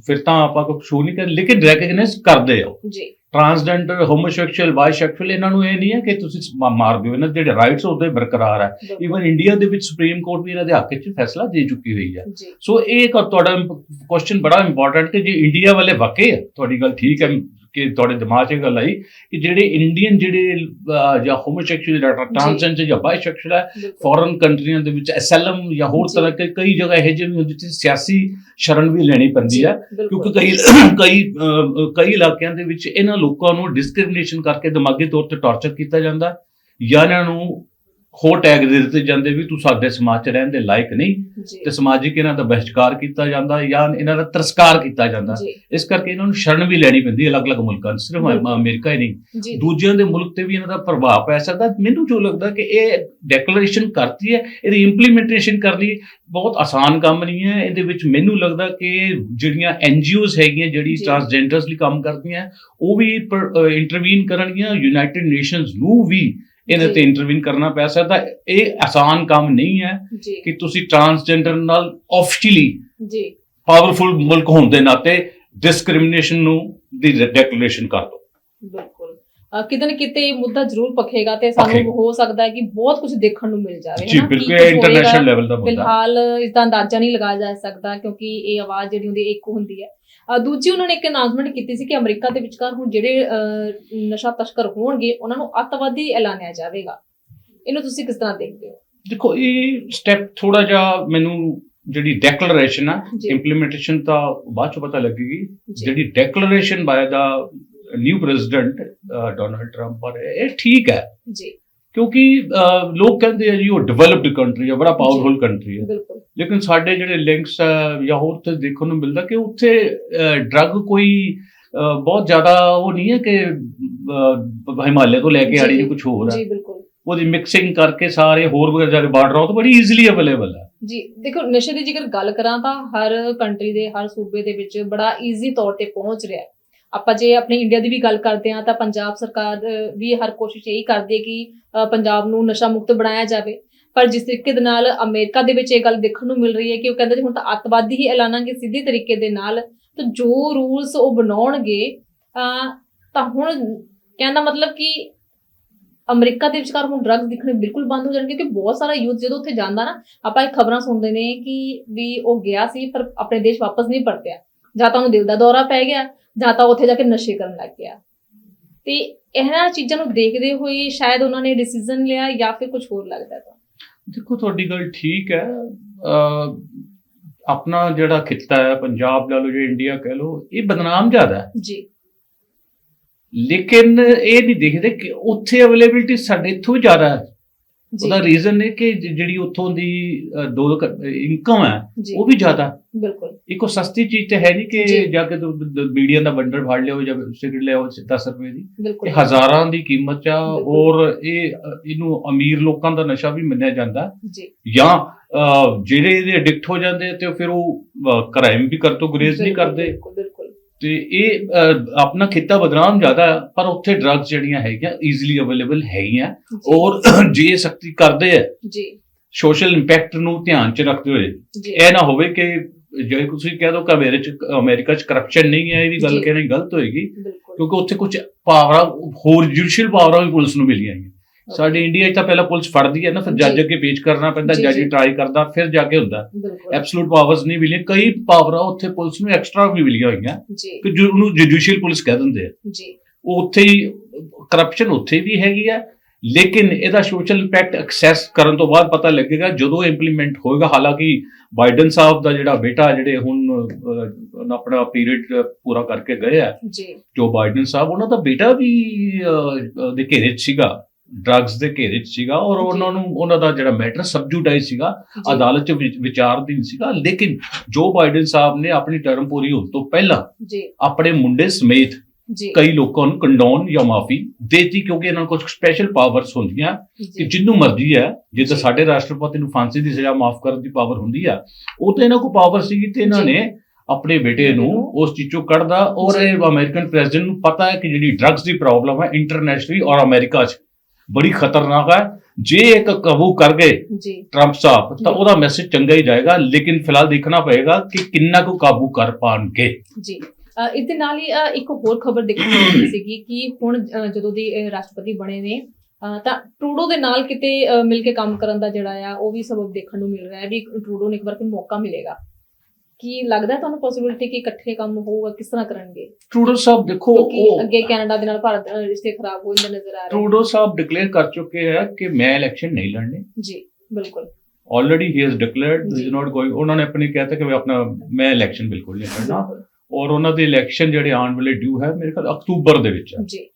ਫਿਰ ਤਾਂ ਆਪਾਂ ਕੋਈ ਸ਼ੋ ਨਹੀਂ ਕਰ ਲੇਕਿਨ ਰੈਕਗਨਾਈਜ਼ ਕਰਦੇ ਉਹ। ਜੀ ਟਰਾਂਸਜੈਂਡਰ ਹੋਮੋਸੈਕਸ਼ੂਅਲ ਬਾਇਸੈਕਸ਼ੂਅਲ ਇਹਨਾਂ ਨੂੰ ਇਹ ਨਹੀਂ ਹੈ ਕਿ ਤੁਸੀਂ ਮਾਰ ਦਿਓ ਇਹਨਾਂ ਦੇ ਜਿਹੜੇ ਰਾਈਟਸ ਉਹਦੇ ਬਰਕਰਾਰ ਹੈ। ਈਵਨ ਇੰਡੀਆ ਦੇ ਵਿੱਚ ਸੁਪਰੀਮ ਕੋਰਟ ਵੀ ਇਹਨਾਂ ਦੇ ਹੱਕ 'ਚ ਫੈਸਲਾ ਦੇ ਚੁੱਕੀ ਹੋਈ ਹੈ ਸੋ ਇਹ ਇੱਕ ਤੁਹਾਡਾ ਕੁਐਸਚਨ ਬੜਾ ਇੰਪੋਰਟੈਂਟ ਕਿ ਜੇ ਇੰਡੀਆ ਵਾਲੇ ਵਾਕਈ ਹੈ ਤੁਹਾਡੀ ਗੱਲ ਠੀਕ ਹੈ ਕਿ ਤੁਹਾਡੇ ਦਿਮਾਗ 'ਚ ਇਹ ਗੱਲ ਆਈ ਕਿ ਜਿਹੜੇ ਇੰਡੀਅਨ ਜਿਹੜੇ ਜਾਂ ਹੋਮੋਸੈਕਸ਼ੂਅਲ ਜਾਂ ਟਰਾਂਸਜੈਂਡਰ ਜਾਂ ਬਾਇਸੈਕਸ਼ੂਅਲ ਹੈ ਫੋਰਨ ਕੰਟਰੀਆਂ ਦੇ ਵਿੱਚ ਐਸਐਲਐਮ ਜਾਂ ਹੋਰ। ਤਰ੍ਹਾਂ ਕੇ ਕਈ ਜਗ੍ਹਾ ਇਹ ਜਿਹੀ ਹੁੰਦੀ ਜਿੱਥੇ ਸਿਆਸੀ ਸ਼ਰਨ ਵੀ ਲੈਣੀ ਪੈਂਦੀ ਹੈ। ਕਿਉਂਕਿ ਕਈ ਕਈ ਕਈ ਇਲਾਕਿਆਂ ਦੇ ਵਿੱਚ ਇਹਨਾਂ ਲੋਕਾਂ ਨੂੰ ਡਿਸਕ੍ਰਿਮੀਨੇਸ਼ਨ ਕਰਕੇ ਦਿਮਾਗੀ ਤੌਰ ਤੇ ਟਾਰਚਰ ਕੀਤਾ ਜਾਂਦਾ ਜਾਂ ਇਹਨਾਂ ਨੂੰ ਹੋਰ ਟੈਗ ਦੇ ਦਿੱਤੇ ਜਾਂਦੇ ਵੀ ਤੂੰ ਸਾਡੇ ਸਮਾਜ 'ਚ ਰਹਿਣ ਦੇ ਲਾਇਕ ਨਹੀਂ ਤੇ ਸਮਾਜਿਕ ਇਹਨਾਂ ਦਾ ਬਹਿਸ਼ਕਾਰ ਕੀਤਾ ਜਾਂਦਾ ਜਾਂ ਇਹਨਾਂ ਦਾ ਤਿਰਸਕਾਰ ਕੀਤਾ ਜਾਂਦਾ। ਇਸ ਕਰਕੇ ਇਹਨਾਂ ਨੂੰ ਸ਼ਰਨ ਵੀ ਲੈਣੀ ਪੈਂਦੀ ਹੈ ਅਲੱਗ-ਅਲੱਗ ਮੁਲਕਾਂ ਸਿਰਫ। ਅਮਰੀਕਾ ਹੀ ਨਹੀਂ। ਦੂਜਿਆਂ ਦੇ ਮੁਲਕ ਤੇ ਵੀ ਇਹਨਾਂ ਦਾ ਪ੍ਰਭਾਵ ਪੈ ਸਕਦਾ। ਮੈਨੂੰ ਜੋ ਲੱਗਦਾ ਕਿ ਇਹ ਡੈਕਲੇਰੇਸ਼ਨ ਕਰਤੀ ਹੈ ਇਹਦੀ ਇੰਪਲੀਮੈਂਟੇਸ਼ਨ ਕਰਨੀ ਬਹੁਤ ਆਸਾਨ ਕੰਮ ਨਹੀਂ ਹੈ। ਇਹਦੇ ਵਿੱਚ ਮੈਨੂੰ ਲੱਗਦਾ ਕਿ ਜਿਹੜੀਆਂ ਐਨਜੀਓਜ਼ ਹੈਗੀਆਂ ਜਿਹੜੀ। ਟਰਾਂਸਜੈਂਡਰਸ ਲਈ ਕੰਮ ਕਰਦੀਆਂ ਉਹ ਵੀ ਇੰਟਰਵੀਨ ਕਰਨਗੀਆਂ। ਯੂਨਾਈਟਿਡ ਨੇਸ਼ਨਸ ਨੂੰ ਵੀ ਇਹਨਾਂ ਜੀ। ਤੇ ਇੰਟਰਵੀਨ ਕਰਨਾ ਪੈ ਸਕਦਾ ਇਹ ਆਸਾਨ ਕੰਮ ਨਹੀਂ ਹੈ ਕਿ ਤੁਸੀਂ ਟਰਾਂਸਜੈਂਡਰ ਨਾਲ ਆਫੀਸ਼ੀਅਲੀ ਜੀ ਪਾਵਰਫੁਲ ਮੁਲਕ ਹੋਣ ਦੇ ਨਾਤੇ ਡਿਸਕ੍ਰਿਮੀਨੇਸ਼ਨ ਨੂੰ ਦੀ ਡੈਕਲੇਰੇਸ਼ਨ ਕਰ ਦਿਓ ਬਿਲਕੁਲ ਕਿਤੇ ਨਾ ਕਿਤੇ ਇਹ ਮੁੱਦਾ ਜ਼ਰੂਰ ਪਖੇਗਾ ਤੇ ਸਾਨੂੰ। ਹੋ ਸਕਦਾ ਹੈ ਕਿ ਬਹੁਤ ਕੁਝ ਦੇਖਣ ਨੂੰ ਮਿਲ ਜਾਵੇ ਜੀ ਬਿਲਕੁਲ ਇੰਟਰਨੈਸ਼ਨਲ। ਲੈਵਲ ਦਾ ਮੁੱਦਾ। ਫਿਲਹਾਲ ਇਸ ਦਾ ਅੰਦਾਜ਼ਾ ਨਹੀਂ ਲਗਾਇਆ ਜਾ ਸਕਦਾ ਕਿਉਂਕਿ ਇਹ ਆਵਾਜ਼ ਜਿਹੜੀ ਹੁੰਦੀ ਹੈ ਇੱਕ ਹੁੰਦੀ ਹੈ ਦੂਜੀ ਉਹਨਾਂ ਨੇ ਇੱਕ ਅਨਾਉਂਸਮੈਂਟ ਕੀਤੀ ਸੀ ਕਿ ਅਮਰੀਕਾ ਦੇ ਵਿਚਕਾਰ ਹੁਣ ਜਿਹੜੇ ਨਸ਼ਾ ਤਸਕਰ ਹੋਣਗੇ ਉਹਨਾਂ ਨੂੰ ਅੱਤਵਾਦੀ ਐਲਾਨਿਆ ਜਾਵੇਗਾ। ਇਹਨੂੰ ਤੁਸੀਂ ਕਿਸ ਤਰ੍ਹਾਂ ਦੇਖਦੇ ਹੋ? ਦੇਖੋ ਇਹ ਸਟੈਪ ਥੋੜਾ ਜਿਹਾ ਮੈਨੂੰ ਜਿਹੜੀ ਡੈਕਲੇਰੇਸ਼ਨ ਆ। ਇੰਪਲੀਮੈਂਟੇਸ਼ਨ ਤਾਂ ਬਾਅਦ ਚ ਪਤਾ ਲੱਗੇਗੀ। ਜਿਹੜੀ declaration by the new president Donald Trump ਪਰ ਇਹ ਠੀਕ ਹੈ। ਜੀ। ਕਿਉਂਕਿ ਲੋਕ ਕਹਿੰਦੇ ਆ ਜੀ ਉਹ ਡਿਵੈਲਪਡ ਕੰਟਰੀ ਹੈ ਬੜਾ ਪਾਵਰਫੁਲ ਕੰਟਰੀ ਹੈ ਬਿਲਕੁਲ। ਲੇਕਿਨ ਸਾਡੇ ਜਿਹੜੇ ਲਿੰਕਸ ਜਾਂ ਹੋਰ ਤੇ ਦੇਖਣ ਨੂੰ ਮਿਲਦਾ ਕਿ ਉੱਥੇ ਡਰੱਗ ਕੋਈ ਬਹੁਤ ਜ਼ਿਆਦਾ ਉਹ ਨਹੀਂ ਹੈ ਕਿ ਹਿਮਾਲਿਆ ਤੋਂ ਲੈ ਕੇ ਜੀ। ਜਾਂ ਕੁਝ ਹੋਰ ਹੈ ਜੀ ਬਿਲਕੁਲ। ਉਹਦੀ ਮਿਕਸਿੰਗ ਕਰਕੇ ਸਾਰੇ ਹੋਰ ਵਗੈਰਾ ਜਿਹੜੇ ਬਾਰਡਰਾਂ ਤੋਂ ਬੜੀ ਈਜ਼ੀਲੀ ਅਵੇਲੇਬਲ ਹੈ ਜੀ ਦੇਖੋ ਨਸ਼ੇ ਦੀ ਜੇਕਰ ਗੱਲ ਕਰਾਂ ਤਾਂ ਹਰ ਕੰਟਰੀ ਦੇ ਹਰ ਸੂਬੇ ਦੇ ਵਿੱਚ ਬੜਾ ਈਜ਼ੀ ਤੌਰ ਤੇ ਪਹੁੰਚ ਰਿਹਾ ਹੈ। ਆਪਾਂ ਜੇ ਆਪਣੇ ਇੰਡੀਆ ਦੀ ਵੀ ਗੱਲ ਕਰਦੇ ਹਾਂ ਤਾਂ ਪੰਜਾਬ ਸਰਕਾਰ ਵੀ ਹਰ ਕੋਸ਼ਿਸ਼ ਇਹੀ ਕਰਦੀ ਹੈ ਕਿ ਪੰਜਾਬ ਨੂੰ ਨਸ਼ਾ ਮੁਕਤ ਬਣਾਇਆ ਜਾਵੇ। ਪਰ ਜਿਸ ਤਰੀਕੇ ਦੇ ਨਾਲ ਅਮਰੀਕਾ ਦੇ ਵਿੱਚ ਇਹ ਗੱਲ ਦੇਖਣ ਨੂੰ ਮਿਲ ਰਹੀ ਹੈ ਕਿ ਉਹ ਕਹਿੰਦੇ ਜੀ ਹੁਣ ਤਾਂ ਅੱਤਵਾਦੀ ਹੀ ਐਲਾਨਾਂਗੇ ਸਿੱਧੇ ਤਰੀਕੇ ਦੇ ਨਾਲ ਤਾਂ ਜੋ ਰੂਲਸ ਉਹ ਬਣਾਉਣਗੇ ਅਹ, ਤਾਂ ਹੁਣ ਕਹਿੰਦਾ ਮਤਲਬ ਕਿ ਅਮਰੀਕਾ ਦੇ ਵਿਚਕਾਰ ਹੁਣ ਡਰੱਗਸ ਦਿਖਣੇ ਬਿਲਕੁਲ ਬੰਦ ਹੋ ਜਾਣਗੇ ਕਿਉਂਕਿ ਬਹੁਤ ਸਾਰਾ ਯੂਥ ਜਦੋਂ ਉੱਥੇ ਜਾਂਦਾ ਨਾ ਆਪਾਂ ਇਹ ਖਬਰਾਂ ਸੁਣਦੇ ਨੇ ਕਿ ਵੀ ਉਹ ਗਿਆ ਸੀ ਪਰ ਆਪਣੇ ਦੇਸ਼ ਵਾਪਸ ਨਹੀਂ ਪਰਤਿਆ। ਜਾਂ ਤਾਂ ਉਹਨੂੰ ਦਿਲ ਦਾ ਦੌਰਾ ਪੈ ਗਿਆ ਜਾਂ ਤਾਂ ਉੱਥੇ ਜਾ ਕੇ ਨਸ਼ੇ ਕਰਨ ਲੱਗ ਗਿਆ। ਤੇ ਇਹਨਾਂ ਚੀਜ਼ਾਂ ਨੂੰ ਦੇਖਦੇ ਹੋਏ ਸ਼ਾਇਦ ਉਹਨਾਂ ਨੇ ਡਿਸੀਜਨ ਲਿਆ ਜਾਂ ਫਿਰ ਕੁਝ ਹੋਰ ਲੱਗਦਾ ਤਾਂ। ਦੇਖੋ ਤੁਹਾਡੀ ਗੱਲ ਠੀਕ ਹੈ। ਆਪਣਾ ਜਿਹੜਾ ਖਿੱਤਾ ਹੈ ਪੰਜਾਬ ਲੈ ਲਓ ਜਾਂ ਇੰਡੀਆ ਕਹਿ ਲਓ ਇਹ ਬਦਨਾਮ ਜ਼ਿਆਦਾ ਹੈ। ਜੀ। ਲੇਕਿਨ ਇਹ ਨਹੀਂ ਦੇਖਦੇ ਕਿ ਉੱਥੇ ਅਵੇਲੇਬਿਲਿਟੀ ਸਾਡੇ ਇੱਥੋਂ ਵੀ ਜ਼ਿਆਦਾ ਹੈ। ਉਹਦਾ ਰੀਜ਼ਨ ਹੈ ਕਿ ਜਿਹੜੀ ਉੱਥੋਂ ਦੀ ਦੋ ਇਨਕਮ ਹੈ ਉਹ ਵੀ ਜ਼ਿਆਦਾ। ਬਿਲਕੁਲ। ਇੱਕੋ ਸਸਤੀ ਚੀਜ਼ ਤੇ ਹੈ ਨਹੀਂ ਕਿ ਜੀ। ਕੇ ਬੀੜੀਆਂ ਦਾ ਬੰਡਲ ਫੜ ਲਿਓ ਜਾਂ ਸਿਗਰਟ ਲਿਆਓ 10 ਰੁਪਏ ਦੀ। ਇਹ ਹਜ਼ਾਰਾਂ ਦੀ ਕੀਮਤ ਆ। ਔਰ ਇਹ ਇਹਨੂੰ ਅਮੀਰ ਲੋਕਾਂ ਦਾ ਨਸ਼ਾ ਵੀ ਮੰਨਿਆ ਜਾਂਦਾ। ਜੀ। ਜਾਂ ਜਿਹੜੇ ਇਹਦੇ ਐਡਿਕਟ ਹੋ ਜਾਂਦੇ ਤੇ ਫਿਰ ਉਹ ਕ੍ਰਾਈਮ ਵੀ ਕਰਤੋਂ ਗੁਰੇਜ਼ ਨਹੀਂ ਕਰਦੇ। ਬਿਲਕੁਲ। ਤੇ ਇਹ ਆਪਣਾ ਖਿੱਤਾ ਬਦਨਾਮ ਜ਼ਿਆਦਾ ਪਰ ਉੱਥੇ ਡਰੱਗਸ ਜਿਹੜੀਆਂ ਹੈਗੀਆਂ ਈਜ਼ੀਲੀ ਅਵੇਲੇਬਲ ਹੈਗੀਆਂ ਔਰ *clears throat* ਜੇ ਸਖਤੀ ਕਰਦੇ ਆ ਜੀ। ਸੋਸ਼ਲ ਇੰਪੈਕਟ ਨੂੰ ਧਿਆਨ 'ਚ ਰੱਖਦੇ ਹੋਏ ਇਹ ਨਾ ਹੋਵੇ ਕਿ ਜੇ ਤੁਸੀਂ ਕਹਿ ਦੋ ਕਿ ਅਮਰੀਕਾ 'ਚ ਅਮਰੀਕਾ 'ਚ ਕਰਪਸ਼ਨ ਨਹੀਂ ਹੈ ਇਹ ਵੀ ਗੱਲ। ਕਹਿਣੀ ਗਲਤ ਹੋਏਗੀ ਕਿਉਂਕਿ ਉੱਥੇ ਕੁਝ ਪਾਵਰਾਂ ਹੋਰ ਜੁਡੀਸ਼ੀਅਲ ਪਾਵਰਾਂ ਵੀ ਪੁਲਿਸ ਨੂੰ ਮਿਲੀਆਂ ਹੈਗੀਆਂ ਸਾਡੇ ਇੰਡੀਆ 'ਚ ਤਾਂ ਪਹਿਲਾਂ ਪੁਲਿਸ ਫੜਦੀ ਹੈ ਨਾ ਫਿਰ ਜੱਜ। ਅੱਗੇ ਪੇਸ਼ ਕਰਨਾ ਪੈਂਦਾ ਜੱਜ। ਟਰਾਈ ਕਰਦਾ ਫਿਰ ਜਾ ਕੇ ਹੁੰਦਾ। ਐਬਸੋਲੂਟ ਪਾਵਰਸ ਨਹੀਂ ਮਿਲੀਆਂ ਕਈ ਪਾਵਰਾਂ ਉੱਥੇ ਪੁਲਿਸ ਨੂੰ ਐਕਸਟਰਾ ਵੀ ਮਿਲੀਆਂ ਹੋਈਆਂ ਕਿ ਜੋ ਉਹਨੂੰ ਜੁਡੀਸ਼ੀਅਲ ਪੁਲਿਸ ਕਹਿ ਦਿੰਦੇ ਆ। ਜੀ। ਉਹ ਉੱਥੇ ਹੀ ਕਰਪਸ਼ਨ ਉੱਥੇ ਵੀ ਹੈਗੀ ਆ ਲੇਕਿਨ ਇਹਦਾ ਸੋਸ਼ਲ ਇੰਪੈਕਟ ਐਕਸੈਸ ਕਰਨ ਤੋਂ ਬਾਅਦ ਪਤਾ ਲੱਗੇਗਾ ਜਦੋਂ ਇੰਪਲੀਮੈਂਟ ਹੋਏਗਾ ਹਾਲਾਂਕਿ ਬਾਈਡਨ ਸਾਹਿਬ ਦਾ ਜਿਹੜਾ ਬੇਟਾ ਜਿਹੜੇ ਹੁਣ ਆਪਣਾ ਪੀਰੀਅਡ ਪੂਰਾ ਕਰਕੇ ਗਏ ਆ ਜੀ। ਜੋ ਬਾਈਡਨ ਸਾਹਿਬ ਉਹਨਾਂ ਦਾ ਬੇਟਾ ਵੀ ਦੇ ਘੇਰੇ ਸੀਗਾ। ਡਰੱਗਸ ਦੇ ਘੇਰੇ 'ਚ ਸੀਗਾ ਔਰ। ਉਹਨਾਂ ਨੂੰ ਉਹਨਾਂ ਦਾ ਜਿਹੜਾ ਮੈਟਰ ਸਬਜੂਡਾਈਜ਼ ਸੀਗਾ ਅਦਾਲਤ 'ਚ ਵਿਚ- ਵਿਚਾਰਧੀਨ ਸੀਗਾ ਲੇਕਿਨ ਜੋ ਬਾਈਡਨ ਸਾਹਿਬ ਨੇ ਆਪਣੀ ਟਰਮ ਪੂਰੀ ਹੋਣ ਤੋਂ ਪਹਿਲਾਂ ਜੀ ਆਪਣੇ ਮੁੰਡੇ ਸਮੇਤ ਜੀ ਕਈ ਲੋਕਾਂ ਨੂੰ ਕੰਡੋਨ ਜਾਂ ਮਾਫੀ ਦੇਤੀ ਕਿਉਂਕਿ ਇਹਨਾਂ ਕੋਲ ਸਪੈਸ਼ਲ ਪਾਵਰਸ ਹੁੰਦੀਆਂ ਕਿ ਜਿੰਨੂੰ ਮਰਜ਼ੀ ਹੈ ਜੇ ਤਾਂ। ਸਾਡੇ ਰਾਸ਼ਟਰਪਤੀ ਨੂੰ ਫਾਂਸੀ ਦੀ ਸਜ਼ਾ ਮਾਫ ਕਰਨ ਦੀ ਪਾਵਰ ਹੁੰਦੀ ਆ ਉਹ ਤਾਂ ਇਹਨਾਂ ਕੋਲ ਪਾਵਰ ਸੀਗੀ ਤੇ ਇਹਨਾਂ। ਨੇ ਆਪਣੇ ਬੇਟੇ ਨੂੰ ਉਸ ਚੀਜ਼ੋਂ ਕੱਢਦਾ ਔਰ। ਇਹ ਅਮਰੀਕਨ ਪ੍ਰੈਜ਼ੀਡੈਂਟ ਨੂੰ ਪਤਾ ਹੈ ਕਿ ਜਿਹੜੀ ਡਰੱਗਸ ਦੀ ਪ੍ਰੋਬਲਮ ਹੈ ਇੰਟਰਨੈਸ਼ਨਲੀ ਔਰ ਅਮਰੀਕਾ 'ਚ ਬੜੀ ਖਤਰਨਾਕ ਹੈ। ਜੇ ਇੱਕ ਕਾਬੂ ਕਰ ਗਏ ਜੀ। ਟਰੰਪ ਸਾਹਿਬ ਤਾਂ। ਉਹਦਾ ਮੈਸੇਜ ਚੰਗਾ ਹੀ ਜਾਏਗਾ ਲੇਕਿਨ ਫਿਲਹਾਲ ਦੇਖਣਾ ਪਏਗਾ ਕਿ ਕਿੰਨਾ ਕੁ ਕਾਬੂ ਕਰ ਪਾਣਗੇ। ਜੀ। ਇਸ ਦੇ ਨਾਲ ਹੀ ਇੱਕ ਹੋਰ ਖਬਰ ਦੇਖਣ ਨੂੰ ਮਿਲੀ ਸੀਗੀ ਕਿ ਹੁਣ ਜਦੋਂ ਦੀ ਰਾਸ਼ਟਰਪਤੀ ਬਣੇ ਨੇ ਤਾਂ ਟਰੂਡੋ ਦੇ ਨਾਲ ਕਿਤੇ ਮਿਲ ਕੇ ਕੰਮ ਕਰਨ ਦਾ ਜਿਹੜਾ ਆ ਉਹ ਵੀ ਸਬਬ ਦੇਖਣ ਨੂੰ ਮਿਲ ਰਿਹਾ ਹੈ ਵੀ ਟਰੂਡੋ ਨੂੰ ਇੱਕ ਵਾਰ ਕੋਈ ਮੌਕਾ ਮਿਲੇਗਾ। ਕੀ ਲੱਗਦਾ ਤੁਹਾਨੂੰ ਪੋਸਿਬਿਲਿਟੀ ਕਿ ਇਕੱਠੇ ਕੰਮ ਹੋਊਗਾ ਕਿਸ ਤਰ੍ਹਾਂ ਕਰਨਗੇ? ਟਰੂਡੋ ਸਾਹਿਬ ਦੇਖੋ ਉਹ ਅੱਗੇ ਕੈਨੇਡਾ ਦੇ ਨਾਲ ਭਾਰਤ ਦੇ ਰਿਸ਼ਤੇ ਖਰਾਬ ਹੋ ਜਾਂਦੇ ਨਜ਼ਰ ਆ ਰਹੇ ਟਰੂਡੋ ਸਾਹਿਬ ਡਿਕਲੇਅਰ ਕਰ ਚੁੱਕੇ ਹੈ ਕਿ ਮੈਂ ਇਲੈਕਸ਼ਨ ਨਹੀਂ ਲੜਨੇ। ਜੀ ਬਿਲਕੁਲ। ਆਲਰੇਡੀ ਹੀ ਹੈਜ਼ ਡਿਕਲੇਅਰਡ ਜੀ। ਇਜ਼ ਨਾਟ ਗੋਇੰਗ ਉਹਨਾਂ ਨੇ ਆਪਣੀ ਕਹਿਤਾ ਕਿ ਮੈਂ ਆਪਣਾ ਮੈਂ ਇਲੈਕਸ਼ਨ ਬਿਲਕੁਲ ਨਹੀਂ ਲੜਨਾ। ਔਰ ਉਹਨਾਂ ਦੇ ਇਲੈਕਸ਼ਨ ਜਿਹੜੇ ਆਉਣ ਵਾਲੇ ਡਿਊ ਹੈ ਮੇਰੇ ਖਿਆਲ ਅਕਤੂਬਰ ਦੇ ਵਿੱਚ ਹੈ। ਜੀ।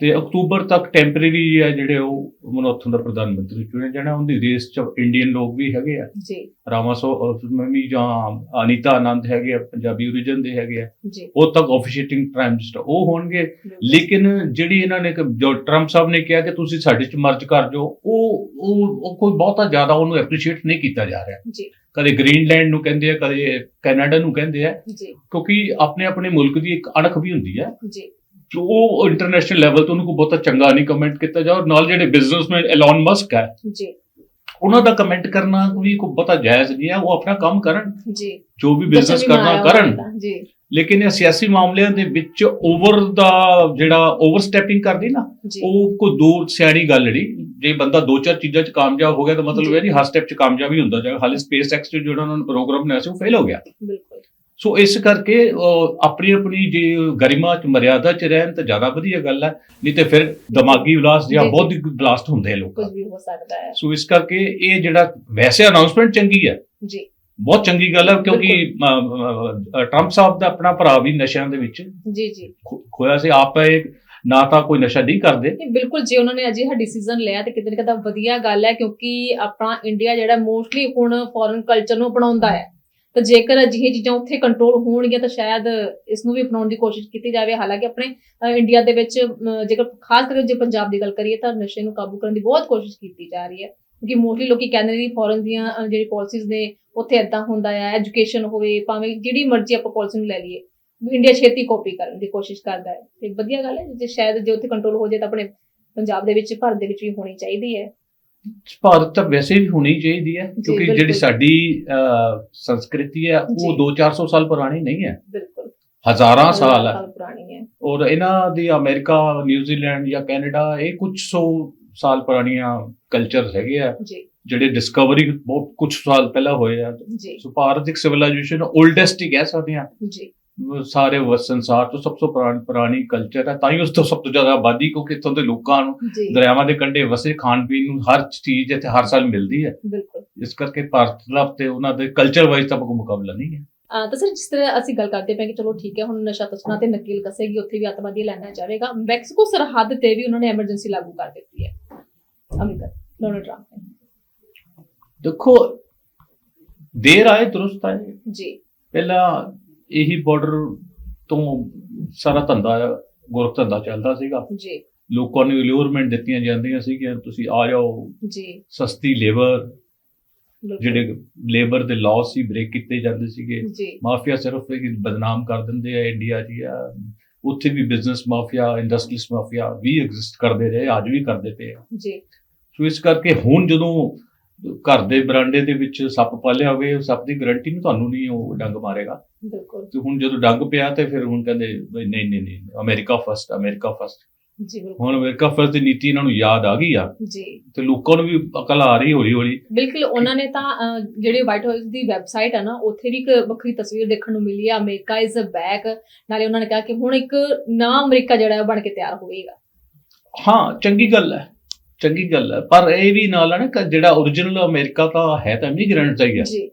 ਤੇ ਅਕਤੂਬਰ ਤੱਕ ਟੈਂਪਰੇਰੀ ਹੈ ਜਿਹੜੇ ਉਹ ਮਨ ਉੱਥੋਂ ਦਾ ਪ੍ਰਧਾਨ ਮੰਤਰੀ ਚੁਣਿਆ ਜਾਣਾ ਉਹਦੀ ਰੇਸ ਚ ਇੰਡੀਅਨ ਲੋਕ ਵੀ ਹੈਗੇ ਆ। ਜੀ। ਰਾਮਾਸੋ ਮਮੀ ਜਾਂ ਅਨੀਤਾ ਆਨੰਦ ਹੈਗੇ ਆ ਪੰਜਾਬੀ origin ਦੇ ਹੈਗੇ ਆ। ਜੀ। ਉਹ ਤੱਕ ਆਫੀਸ਼ੀਏਟਿੰਗ ਪ੍ਰਾਈਮ ਮਿਨਿਸਟਰ ਉਹ ਹੋਣਗੇ। ਲੇਕਿਨ ਜਿਹੜੀ ਇਹਨਾਂ ਨੇ ਜੋ ਟਰੰਪ ਸਾਹਿਬ ਨੇ ਕਿਹਾ ਕਿ ਤੁਸੀਂ ਸਾਡੇ ਚ ਮਰਜ ਕਰ ਜਾਓ ਉਹ ਉਹ ਕੋਈ ਬਹੁਤਾ ਜ਼ਿਆਦਾ ਉਹਨੂੰ ਐਪਰੀਸ਼ੀਏਟ ਨਹੀਂ ਕੀਤਾ ਜਾ ਰਿਹਾ। ਜੀ। ਕਦੇ ਗ੍ਰੀਨਲੈਂਡ ਨੂੰ ਕਹਿੰਦੇ ਆ ਕਦੇ ਕੈਨੇਡਾ ਨੂੰ ਕਹਿੰਦੇ ਆ। ਜੀ। ਕਿਉਂਕਿ ਆਪਣੇ ਆਪਣੇ ਮੁਲਕ ਦੀ ਇੱਕ ਅਣਖ ਵੀ ਹੁੰਦੀ ਹੈ ਜੀ। ਜੋ ਉਹ ਇੰਟਰਨੈਸ਼ਨਲ ਲੈਵਲ ਤੋਂ ਉਹਨੂੰ ਕੋਈ ਬਹੁਤਾ ਚੰਗਾ ਨਹੀਂ ਕਮੈਂਟ ਕੀਤਾ ਜਾ ਔਰ ਨਾਲ ਜਿਹੜੇ ਬਿਜ਼ਨਸਮੈਨ ਐਲਨ ਮਸਕ ਹੈ ਜੀ। ਉਹਨਾਂ ਦਾ ਕਮੈਂਟ ਕਰਨਾ ਵੀ ਕੋਈ ਬਹੁਤਾ ਜਾਇਜ਼ ਨਹੀਂ ਹੈ ਉਹ ਆਪਣਾ ਕੰਮ ਕਰਨ। ਜੀ। ਜੋ ਵੀ ਬਿਜ਼ਨਸ ਕਰਨਾ ਕਰਨ। ਜੀ। ਲੇਕਿਨ ਇਹ ਸਿਆਸੀ ਮਾਮਲਿਆਂ ਦੇ ਵਿੱਚ ਓਵਰ ਦਾ ਜਿਹੜਾ ਓਵਰ ਸਟੈਪਿੰਗ ਕਰਦੀ ਨਾ ਉਹ ਕੋਈ ਦੂਰ ਸਿਆਣੀ ਗੱਲ ਨਹੀਂ। ਜੇ ਬੰਦਾ ਦੋ ਚਾਰ ਚੀਜ਼ਾਂ 'ਚ ਕਾਮਯਾਬ ਹੋ ਗਿਆ ਤਾਂ ਮਤਲਬ। ਇਹ ਨਹੀਂ ਹਰ ਸਟੈਪ 'ਚ ਕਾਮਯਾਬ ਹੀ ਹੁੰਦਾ। ਜਾਏਗਾ ਹਾਲੇ ਸਪੇਸ ਐਕਸ 'ਚ ਜਿਹੜਾ ਉਹਨਾਂ ਨੇ ਪ੍ਰੋਗਰਾਮ ਬਣਾਇਆ ਸੀ ਉਹ ਫੇਲ ਹੋ ਗਿਆ। ਬਿਲਕੁਲ। ਸੋ ਇਸ ਕਰਕੇ ਆਪਣੀ ਆਪਣੀ ਜੇ ਗਰਿਮਾ 'ਚ ਮਰਿਆਦਾ 'ਚ ਰਹਿਣ ਤਾਂ ਜ਼ਿਆਦਾ ਵਧੀਆ ਗੱਲ ਹੈ ਨਹੀਂ ਤੇ ਫਿਰ ਦਿਮਾਗੀ ਵਿਲਾਸ ਜਾਂ। ਬੌਧਿਕ ਬਲਾਸਟ ਹੁੰਦੇ ਲੋਕਾਂ ਕੁਝ ਵੀ ਹੋ ਸਕਦਾ ਹੈ। ਸੋ ਇਸ ਕਰਕੇ ਇਹ ਜਿਹੜਾ ਵੈਸੇ ਅਨਾਉਂਸਮੈਂਟ ਚੰਗੀ ਹੈ। ਜੀ। ਬਹੁਤ ਚੰਗੀ ਗੱਲ ਹੈ ਕਿਉਂਕਿ ਟਰੰਪ ਸਾਹਿਬ ਦਾ ਆਪਣਾ ਭਰਾ ਵੀ ਨਸ਼ਿਆਂ ਦੇ ਵਿੱਚ। ਜੀ ਜੀ। ਖੋਇਆ ਸੀ ਆਪ ਇਹ ਨਾ ਤਾਂ ਕੋਈ ਨਸ਼ਾ ਨਹੀਂ ਕਰਦੇ। ਨਹੀਂ, ਬਿਲਕੁਲ ਜੇ ਉਹਨਾਂ ਨੇ ਅਜਿਹਾ ਡਿਸੀਜਨ ਲਿਆ ਤੇ ਕਿਤੇ ਨਾ ਕਿਤੇ ਵਧੀਆ ਗੱਲ ਹੈ ਕਿਉਂਕਿ ਆਪਣਾ ਇੰਡੀਆ ਜਿਹੜਾ ਮੋਸਟਲੀ ਹੁਣ ਫੋਰਨ ਕਲਚਰ ਨੂੰ ਅਪਣਾਉਂਦਾ ਹੈ। ਤਾਂ ਜੇਕਰ ਅਜਿਹੀਆਂ ਚੀਜ਼ਾਂ ਉੱਥੇ ਕੰਟਰੋਲ ਹੋਣਗੀਆਂ ਤਾਂ ਸ਼ਾਇਦ ਇਸ ਨੂੰ ਵੀ ਅਪਣਾਉਣ ਦੀ ਕੋਸ਼ਿਸ਼ ਕੀਤੀ ਜਾਵੇ। ਹਾਲਾਂਕਿ ਆਪਣੇ ਇੰਡੀਆ ਦੇ ਵਿੱਚ ਜੇਕਰ ਖਾਸ ਕਰਕੇ ਜੇ ਪੰਜਾਬ ਦੀ ਗੱਲ ਕਰੀਏ ਤਾਂ ਨਸ਼ੇ ਨੂੰ ਕਾਬੂ ਕਰਨ ਦੀ ਬਹੁਤ ਕੋਸ਼ਿਸ਼ ਕੀਤੀ ਜਾ ਰਹੀ ਹੈ। ਕਿਉਂਕਿ ਮੋਸਟਲੀ ਲੋਕੀ ਕਹਿੰਦੇ ਨੇ ਫੋਰਨ ਦੀਆਂ ਜਿਹੜੀ ਪਾਲਿਸੀਜ਼ ਨੇ, ਉੱਥੇ ਇਦਾਂ ਹੁੰਦਾ ਹੈ ਐਜੂਕੇਸ਼ਨ ਹੋਵੇ, ਭਾਵੇਂ ਜਿਹੜੀ ਮਰਜ਼ੀ ਆਪਾਂ ਪਾਲਿਸੀ ਨੂੰ ਲੈ ਲਈਏ। ਇੰਡੀਆ ਛੇਤੀ ਕਾਪੀ ਕਰਨ ਦੀ ਕੋਸ਼ਿਸ਼ ਕਰਦਾ ਹੈ। ਤੇ ਵਧੀਆ ਗੱਲ ਹੈ, ਜੇ ਸ਼ਾਇਦ ਜੇ ਉੱਥੇ ਕੰਟਰੋਲ ਹੋ ਜਾਏ ਤਾਂ ਆਪਣੇ ਪੰਜਾਬ ਦੇ ਵਿੱਚ, ਭਾਰਤ ਦੇ ਵਿੱਚ ਵੀ ਹੋਣੀ ਚਾਹੀਦੀ ਹੈ। ਭਾਰਤ ਤਾਂ ਵੈਸੇ ਵੀ ਹੋਣੀ ਚਾਹੀਦੀ ਹੈ ਕਿਉਂਕਿ ਜਿਹੜੀ। ਸਾਡੀ ਸੰਸਕ੍ਰਿਤੀ ਹੈ। ਉਹ 2-400 ਸਾਲ ਪੁਰਾਣੀ ਨਹੀਂ ਹੈ। ਬਿਲਕੁਲ। ਹਜ਼ਾਰਾਂ ਸਾਲ ਹੈ। ਪੁਰਾਣੀ ਹੈ। ਔਰ ਇਹਨਾਂ ਦੀ ਅਮਰੀਕਾ ਨਿਊਜ਼ੀਲੈਂਡ ਜਾਂ ਕੈਨੇਡਾ ਇਹ ਕੁਝ ਸੌ ਸਾਲ ਪੁਰਾਣੀਆਂ ਕਲਚਰ ਹੈਗੇ ਆ ਜਿਹੜੇ ਡਿਸਕਵਰੀ ਬਹੁਤ ਕੁਝ ਸਾਲ ਪਹਿਲਾਂ ਹੋਏ ਆ। ਸੋ ਭਾਰਤ ਇੱਕ ਸਿਵਲਾਈਜੇਸ਼ਨ 올ਡੈਸਟ ਹੀ ਕਹਿ ਸਕਦੇ ਆ ਜੀ। ਸਾਰੇ ਵ- ਸੰਸਾਰ ਤੋਂ ਸਭ ਤੋਂ ਪੁਰਾਣੀ ਪੁਰਾਣੀ ਕਲਚਰ ਹੈ ਤਾਂ ਹੀ ਉਸ ਤੋਂ ਸਭ ਤੋਂ ਜ਼ਿਆਦਾ ਆਬਾਦੀ ਕਿਉਂਕਿ ਇੱਥੋਂ ਦੇ ਲੋਕਾਂ ਨੂੰ ਦਰਿਆਵਾਂ ਦੇ ਕੰਢੇ ਵਸੇ ਖਾਣ ਪੀਣ ਨੂੰ ਹਰ ਚੀਜ਼ ਇੱਥੇ ਹਰ ਸਾਲ ਮਿਲਦੀ ਹੈ। ਬਿਲਕੁਲ। ਇਸ ਕਰਕੇ ਭਾਰਤ ਦਾ ਤੇ ਉਹਨਾਂ ਦੇ ਕਲਚਰ ਵਾਈਜ਼ ਤਾਂ ਕੋਈ ਮੁਕਾਬਲਾ ਨਹੀਂ ਹੈ। ਤਾਂ ਸਰ ਜਿਸ ਤਰ੍ਹਾਂ ਅਸੀਂ ਗੱਲ ਕਰਦੇ ਪਏ ਕਿ ਚਲੋ ਠੀਕ ਹੈ ਹੁਣ ਨਸ਼ਾ ਤਸਕਰਾਂ ਤੇ ਨਕੀਲ ਕਸੇਗੀ ਉੱਥੇ ਵੀ ਅੱਤਵਾਦੀ ਲੈਣਾ ਜਾਵੇਗਾ ਮੈਕਸੀਕੋ ਸਰਹੱਦ ਤੇ ਵੀ ਉਹਨਾਂ ਨੇ ਐਮਰਜੈਂਸੀ ਲਾਗੂ ਕਰ ਦਿੱਤੀ ਹੈ। ਅਮਰੀਕਾ ਡੋਨਲਡ ਟਰੰਪ ਨੇ। ਦੇਖੋ ਦੇਰ ਆਏ ਦਰੁਸਤ ਆਏ। ਜੀ। ਪਹਿਲਾਂ ਇਹੀ ਬਾਰਡਰ ਤੋਂ ਸਾਰਾ ਧੰਦਾ ਗੁਰਖ ਧੰਦਾ ਚੱਲਦਾ ਸੀਗਾ। ਜੀ। ਲੋਕਾਂ ਨੂੰ ਅਲਿਊਰਮੈਂਟ ਦਿੱਤੀਆਂ ਜਾਂਦੀਆਂ ਸੀ ਕਿ ਤੁਸੀਂ ਆ ਜਾਓ। ਜੀ। ਸਸਤੀ ਲੇਬਰ। ਜਿਹੜੇ ਲੇਬਰ ਦੇ ਲਾਅ ਸੀ ਬ੍ਰੇਕ ਕੀਤੇ ਜਾਂਦੇ ਸੀਗੇ। ਜੀ। ਮਾਫੀਆ ਸਿਰਫ ਇੱਕ ਬਦਨਾਮ ਕਰ ਦਿੰਦੇ ਆ ਇੰਡੀਆ 'ਚ ਆ ਉੱਥੇ ਵੀ ਬਿਜ਼ਨਸ ਮਾਫੀਆ ਇੰਡਸਟਰੀਸ ਮਾਫੀਆ ਵੀ ਐਗਜ਼ਿਸਟ ਕਰਦੇ ਰਹੇ ਅੱਜ ਵੀ ਕਰਦੇ ਪਏ ਆ। ਜੀ। ਸੋ ਇਸ ਕਰਕੇ ਹੁਣ ਜਦੋਂ ਘਰ ਦੇ ਬਰਾਂਡੇ ਦੇ ਵਿੱਚ ਸੱਪ ਪਾਲਿਆ ਹੋਵੇ ਉਸ ਸੱਪ ਦੀ ਗਾਰੰਟੀ ਨੂੰ ਤੁਹਾਨੂੰ ਨਹੀਂ ਉਹ ਡੰਗ ਮਾਰੇਗਾ। ਬਿਲਕੁਲ। ਤੇ ਹੁਣ ਜਦੋਂ ਡੰਗ ਪਿਆ ਤੇ ਫਿਰ ਹੁਣ ਕਹਿੰਦੇ ਨਹੀਂ ਨਹੀਂ ਨਹੀਂ ਅਮਰੀਕਾ ਫਸਟ ਅਮਰੀਕਾ ਫਸਟ ਜੀ ਬਿਲਕੁਲ। ਹੁਣ ਅਮਰੀਕਾ ਫਸਟ ਦੀ ਨੀਤੀ ਇਹਨਾਂ ਨੂੰ ਯਾਦ ਆ ਗਈ ਆ। ਜੀ। ਤੇ ਲੋਕਾਂ ਨੂੰ ਵੀ ਅਕਲ ਆ ਰਹੀ ਹੌਲੀ ਹੌਲੀ ਬਿਲਕੁਲ ਉਹਨਾਂ ਨੇ ਤਾਂ ਜਿਹੜੇ ਵਾਈਟ ਹਾਊਸ ਦੀ ਵੈਬਸਾਈਟ ਹੈ ਨਾ ਉੱਥੇ ਵੀ ਇੱਕ ਵੱਖਰੀ ਤਸਵੀਰ ਦੇਖਣ ਨੂੰ ਮਿਲੀ ਹੈ ਅਮਰੀਕਾ ਇਜ਼ ਬੈਕ ਨਾਲੇ ਉਹਨਾਂ ਨੇ ਕਿਹਾ ਕਿ ਹੁਣ ਇੱਕ ਨਵਾਂ ਅਮਰੀਕਾ ਜਿਹੜਾ ਉਹ ਬਣ ਕੇ ਤਿਆਰ ਹੋਵੇਗਾ। ਹਾਂ ਚੰਗੀ ਗੱਲ ਹੈ। ਚੰਗੀ ਗੱਲ ਹੈ। ਪਰ ਇਹ ਵੀ ਨਾਲ ਹੈ ਨਾ ਜਿਹੜਾ origignal ਅਮਰੀਕਾ ਤਾਂ ਹੈ ਤਾਂ ਇਮੀਗ੍ਰੈਂਟਸ ਦਾ ਹੀ ਹੈ। ਜੀ।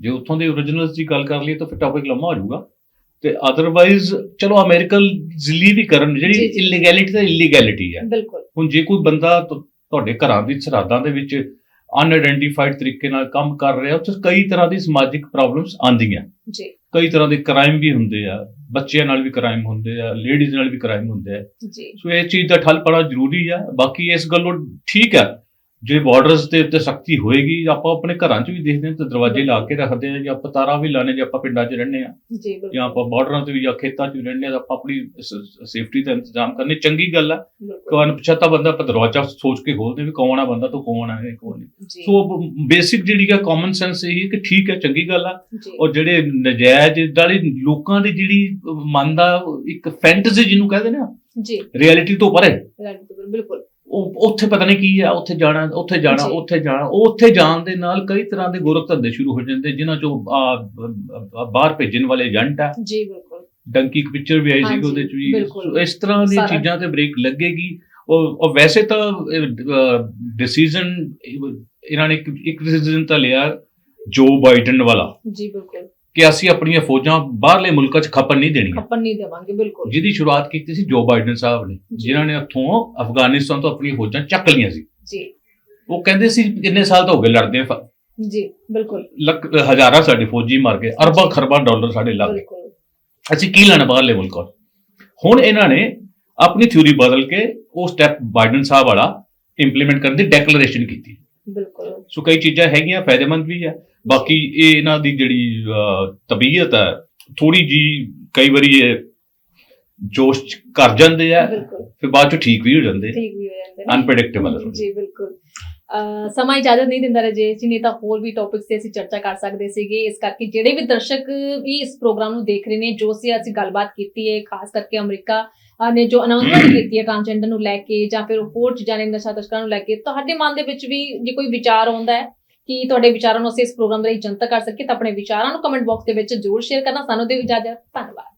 ਜੇ ਉੱਥੋਂ ਦੇ originals ਦੀ ਗੱਲ ਕਰ ਲਈਏ ਤਾਂ ਫਿਰ ਟੌਪਿਕ ਲੰਮਾ ਹੋ ਜਾਊਗਾ। ਤੇ ਅਦਰਵਾਈਜ਼ ਚਲੋ ਅਮਰੀਕਨ ਲਈ ਵੀ ਕਰਨ ਜਿਹੜੀ। ਇਲੀਗੈਲਿਟੀ ਤਾਂ ਇਲੀਗੈਲਿਟੀ ਹੈ। ਬਿਲਕੁਲ। ਹੁਣ ਜੇ ਕੋਈ ਬੰਦਾ ਤੁਹਾਡੇ ਘਰਾਂ ਦੀ ਸਰਹੱਦਾਂ ਦੇ ਵਿੱਚ ਅਨਆਇਡੈਂਟੀਫਾਈਡ ਤਰੀਕੇ ਨਾਲ ਕੰਮ ਕਰ ਰਿਹਾ ਉੱਥੇ ਕਈ ਤਰ੍ਹਾਂ ਦੀ ਸਮਾਜਿਕ ਪ੍ਰੋਬਲਮਸ ਆਉਂਦੀਆਂ। ਜੀ। ਕਈ ਤਰ੍ਹਾਂ ਦੇ ਕ੍ਰਾਈਮ ਵੀ ਹੁੰਦੇ ਆ ਬੱਚਿਆਂ ਨਾਲ ਵੀ ਕ੍ਰਾਈਮ ਹੁੰਦੇ ਆ ਲੇਡੀਜ਼ ਨਾਲ ਵੀ ਕ੍ਰਾਈਮ ਹੁੰਦੇ ਆ। ਜੀ। ਸੋ ਇਹ ਚੀਜ਼ ਦਾ ਠੱਲ ਪਾਉਣਾ ਜ਼ਰੂਰੀ ਆ ਬਾਕੀ ਇਸ ਗੱਲੋਂ ਠੀਕ ਹੈ ਜੇ ਬਾਰਡਰਸ ਦੇ ਉੱਤੇ ਸਖਤੀ ਹੋਏਗੀ ਆਪਾਂ ਆਪਣੇ ਘਰਾਂ 'ਚ ਵੀ ਦੇਖਦੇ ਹਾਂ ਤੇ ਦਰਵਾਜ਼ੇ ਲਾ ਕੇ ਰੱਖਦੇ ਹਾਂ ਜਾਂ ਆਪਾਂ ਤਾਰਾਂ ਵੀ ਲਾਣੇ ਜੇ ਆਪਾਂ ਪਿੰਡਾਂ 'ਚ ਰਹਿੰਦੇ ਹਾਂ। ਜੀ ਬਿਲਕੁਲ। ਜਾਂ ਆਪਾਂ ਬਾਰਡਰਾਂ ਤੇ ਵੀ ਜਾਂ ਖੇਤਾਂ 'ਚ ਵੀ ਰਹਿੰਦੇ ਹਾਂ ਤਾਂ ਆਪਾਂ ਆਪਣੀ ਸੇਫਟੀ ਦਾ ਇੰਤਜ਼ਾਮ ਕਰਨੇ। ਚੰਗੀ ਗੱਲ ਆ। ਕੋਈ ਅਣਪਛਾਤਾ ਬੰਦਾ ਆਪਾਂ ਦਰਵਾਜ਼ਾ ਸੋਚ ਕੇ ਖੋਲਦੇ ਵੀ ਕੌਣ ਆ ਬੰਦਾ ਤੋਂ ਕੌਣ ਆ ਇਹ ਕੌਣ ਨਹੀਂ ਸੋ ਬੇਸਿਕ ਜਿਹੜੀ ਆ ਕਾਮਨ ਸੈਂਸ ਇਹ ਹੈ ਕਿ ਠੀਕ ਹੈ ਚੰਗੀ ਗੱਲ ਆ। ਔਰ ਜਿਹੜੇ ਨਜਾਇਜ਼ ਵਾਲੀ ਲੋਕਾਂ ਦੀ ਜਿਹੜੀ ਮਨ ਦਾ ਇੱਕ ਫੈਂਟਸੀ ਜਿਹਨੂੰ ਕਹਿੰਦੇ ਨੇ ਜੀ। ਰਿਐਲਿਟੀ ਤੋਂ ਪਰੇ ਬਿਲਕੁਲ। ਉਹ ਉੱਥੇ ਪਤਾ ਨਹੀਂ ਕੀ ਆ ਉੱਥੇ ਜਾਣਾ ਉੱਥੇ ਜਾਣਾ। ਉੱਥੇ ਜਾਣਾ ਉਹ ਉੱਥੇ ਜਾਣ ਦੇ ਨਾਲ ਕਈ ਤਰ੍ਹਾਂ ਦੇ ਗੋਰਖ ਧੰਦੇ ਸ਼ੁਰੂ ਹੋ ਜਾਂਦੇ ਜਿਨ੍ਹਾਂ ਚੋਂ ਬਾਹਰ ਭੇਜਣ ਵਾਲੇ ਏਜੰਟ ਆ। ਜੀ ਬਿਲਕੁਲ। ਡੰਕੀ ਇੱਕ ਪਿਕਚਰ ਵੀ ਆਈ ਸੀ ਉਹਦੇ ਚ ਵੀ। ਇਸ ਤਰ੍ਹਾਂ ਦੀਆਂ ਚੀਜ਼ਾਂ ਤੇ ਬ੍ਰੇਕ ਲੱਗੇਗੀ। ਉਹ ਉਹ ਵੈਸੇ ਤਾਂ ਡਿਸੀਜਨ ਇਹਨਾਂ ਨੇ ਇੱਕ ਇੱਕ ਡਿਸੀਜਨ ਤਾਂ ਲਿਆ ਜੋ ਬਾਈਡਨ ਵਾਲਾ। ਜੀ ਬਿਲਕੁਲ। ਕਿ ਅਸੀਂ ਆਪਣੀਆਂ ਫੌਜਾਂ ਬਾਹਰਲੇ ਮੁਲਕਾਂ 'ਚ ਖਪਣ ਨਹੀਂ ਦੇਣੀਆਂ। ਖੱਪਣ ਨਹੀਂ ਦੇਵਾਂਗੇ ਬਿਲਕੁਲ। ਜਿਹਦੀ ਸ਼ੁਰੂਆਤ ਕੀਤੀ ਸੀ ਜੋ ਬਾਈਡਨ ਸਾਹਿਬ ਨੇ। ਜਿਨ੍ਹਾਂ ਨੇ ਉੱਥੋਂ ਅਫਗਾਨਿਸਤਾਨ ਤੋਂ ਆਪਣੀਆਂ ਫੌਜਾਂ ਚੱਕ ਲਈਆਂ ਸੀ। ਜੀ। ਉਹ ਕਹਿੰਦੇ ਸੀ ਕਿੰਨੇ ਸਾਲ ਤੋਂ ਹੋ ਗਏ ਲੜਦੇ ਆ, ਜੀ ਬਿਲਕੁਲ। ਲੱਖ ਹਜ਼ਾਰਾਂ ਸਾਡੇ ਫੌਜੀ ਮਰ ਗਏ ਅਰਬਾਂ ਖਰਬਾਂ ਡਾਲਰ ਸਾਡੇ ਲੱਗ ਗਏ। ਅਸੀਂ ਕੀ ਲੈਣਾ ਬਾਹਰਲੇ ਮੁਲਕਾਂ? ਹੁਣ ਇਹਨਾਂ ਨੇ ਆਪਣੀ ਥਿਊਰੀ ਬਦਲ ਕੇ ਉਹ ਸਟੈਪ ਬਾਈਡਨ ਸਾਹਿਬ ਵਾਲਾ ਇੰਪਲੀਮੈਂਟ ਕਰਨ ਦੀ ਡੈਕਲੇਰੇਸ਼ਨ ਕੀਤੀ। ਬਿਲਕੁਲ। ਸੋ ਕਈ ਚੀਜ਼ਾਂ ਹੈਗੀਆਂ ਫਾਇਦੇਮੰਦ ਵੀ ਹੈ ਬਾਕੀ ਇਹ ਇਹਨਾਂ ਦੀ ਜਿਹੜੀ ਤਬੀਅਤ ਹੈ ਥੋੜੀ ਜੀ ਕਈ ਵਾਰੀ ਇਹ ਜੋਸ਼ ਕਰ ਜਾਂਦੇ ਆ ਫਿਰ ਬਾਅਦ ਚ ਠੀਕ ਵੀ ਹੋ ਜਾਂਦੇ ਠੀਕ ਵੀ ਹੋ ਜਾਂਦੇ ਨੇ। ਅਨਪ੍ਰੈਡਿਕਟੇਬਲ ਜੀ ਬਿਲਕੁਲ। ਅਹ ਸਮਾਂ ਇਜਾਜ਼ਤ ਨਹੀਂ ਦਿੰਦਾ ਰਜੇ ਜੀ ਨਹੀਂ ਤਾਂ ਹੋਰ ਵੀ ਟੌਪਿਕਸ ਤੇ ਅਸੀਂ ਚਰਚਾ ਕਰ ਸਕਦੇ ਸੀਗੇ। ਇਸ ਕਰਕੇ ਜਿਹੜੇ ਵੀ ਦਰਸ਼ਕ ਵੀ ਇਸ ਪ੍ਰੋਗਰਾਮ ਨੂੰ ਦੇਖ ਰਹੇ ਨੇ ਜੋ ਸੀ ਅਸੀਂ ਗੱਲਬਾਤ ਕੀਤੀ ਹੈ ਖਾਸ ਕਰਕੇ ਅਮਰੀਕਾ ਨੇ ਜੋ ਅਨਾਉਂਸਮੈਂਟ *clears throat* ਕੀਤੀ ਹੈ ਟ੍ਰਾਂਸਜੈਂਡਰ ਨੂੰ ਲੈ ਕੇ ਜਾਂ ਫਿਰ ਹੋਰ ਚੀਜ਼ਾਂ ਨੇ ਨਸ਼ਾ ਤਸਕਰਾਂ ਨੂੰ ਲੈ ਕੇ ਤੁਹਾਡੇ ਮਨ ਦੇ ਵਿੱਚ ਵੀ ਜੇ ਕੋਈ ਵਿਚਾਰ ਆਉਂਦਾ ਹੈ ਕਿ ਤੁਹਾਡੇ ਵਿਚਾਰਾਂ ਨੂੰ ਅਸੀਂ ਇਸ ਪ੍ਰੋਗਰਾਮ ਦੇ ਲਈ ਜਨਤਕ ਕਰ ਸਕੀਏ ਤਾਂ ਆਪਣੇ ਵਿਚਾਰਾਂ ਨੂੰ ਕਮੈਂਟ ਬਾਕਸ ਦੇ ਵਿੱਚ ਜ਼ਰੂਰ ਸ਼ੇਅਰ ਕਰਨਾ। ਸਾਨੂੰ ਦੇ ਇਜਾਜ਼ਤ। ਧੰਨਵਾਦ।